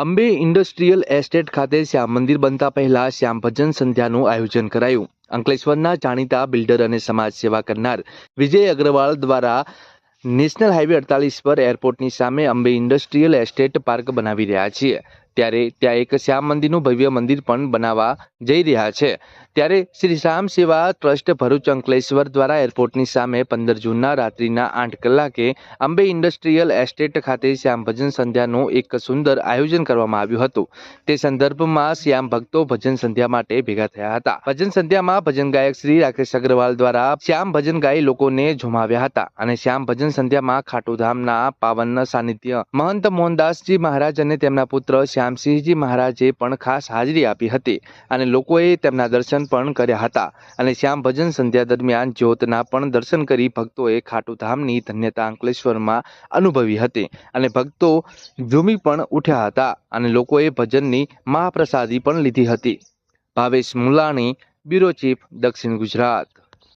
Ambe industrial estate ખાતે શ્યામ મંદિર બનતા પહેલા શ્યામ ભજન સંધ્યાનું આયોજન કરાયું. અંકલેશ્વરના જાણીતા બિલ્ડર અને સમાજ સેવા કરનાર વિજય અગ્રવાલ દ્વારા નેશનલ હાઈવે અડતાલીસ પર એરપોર્ટની સામે અંબે ઇન્ડસ્ટ્રીયલ એસ્ટેટ પાર્ક બનાવી રહ્યા છીએ. ત્યારે ત્યાં એક શ્યામ મંદિરનું ભવ્ય મંદિર પણ બનાવવા જઈ રહ્યા છે. ત્યારે શ્રી શ્યામ સેવા ટ્રસ્ટ ભરૂચ અંકલેશ્વર દ્વારા એરપોર્ટની સામે પંદર જૂનના રાત્રિના આઠ કલાકે અંબે ઇન્ડસ્ટ્રીયલ એસ્ટેટ ખાતે શ્યામ ભજન સંધ્યાનું એક સુંદર આયોજન કરવામાં આવ્યું હતું. તે સંદર્ભમાં શ્યામ ભક્તો ભજન સંધ્યા માટે ભેગા થયા હતા. ભજન સંધ્યામાં ભજન ગાયક શ્રી રાકેશ અગ્રવાલ દ્વારા શ્યામ ભજન ગાઈ લોકોને ઝુમાવ્યા હતા અને શ્યામ ભજન સંધ્યામાં ખાટુધામના પાવન સાનિધ્ય મહંત મોહનદાસજી મહારાજ અને તેમના પુત્ર શ્યામસિંહજી મહારાજે પણ ખાસ હાજરી આપી હતી અને લોકોએ તેમના દર્શન પણ કર્યા હતા અને શ્યામ ભજન સંધ્યા દરમિયાન જ્યોતના પણ દર્શન કરી ભક્તોએ ખાટુધામની ધન્યતા અંકલેશ્વરમાં અનુભવી હતી અને ભક્તો ઝૂમી પણ ઉઠ્યા હતા અને લોકોએ ભજનની મહાપ્રસાદી પણ લીધી હતી. ભાવેશ મુલાણી, બ્યુરો ચીફ, દક્ષિણ ગુજરાત.